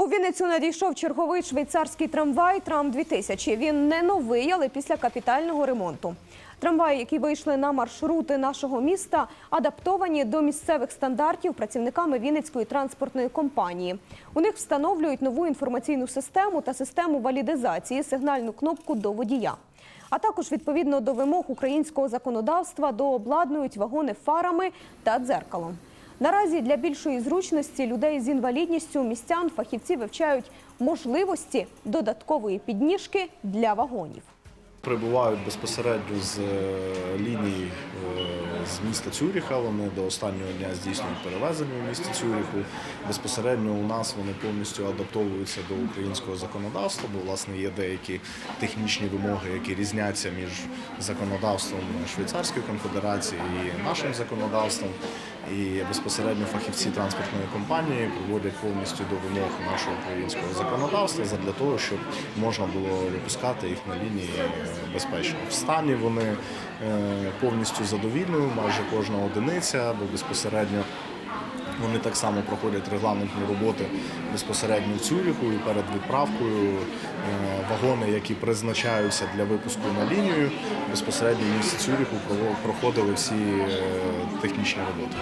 У Вінницю надійшов черговий швейцарський трамвай Трам 2000 Він не новий, але після капітального ремонту. Трамваї, які вийшли на маршрути нашого міста, адаптовані до місцевих стандартів працівниками Вінницької транспортної компанії. У них встановлюють нову інформаційну систему та систему валідизації, сигнальну кнопку до водія. А також відповідно до вимог українського законодавства дообладнують вагони фарами та дзеркалом. Наразі для більшої зручності людей з інвалідністю містян фахівці вивчають можливості додаткової підніжки для вагонів. Прибувають безпосередньо з е, лінії е, з міста Цюріха. Вони до останнього дня здійснюють перевезення у місті Цюріху. Безпосередньо у нас вони повністю адаптовуються до українського законодавства, бо власне є деякі технічні вимоги, які різняться між законодавством Швейцарської конфедерації і нашим законодавством. І безпосередньо фахівці транспортної компанії проводять повністю до вимог нашого українського законодавства для того, щоб можна було випускати їх на лінії безпечно. В стані вони е, повністю задовільною, майже кожна одиниця, бо безпосередньо. Вони так само проходять регламентні роботи безпосередньо в Цюріху і перед відправкою е, вагони, які призначаються для випуску на лінію, безпосередньо в місті Цюріху проходили всі е, технічні роботи.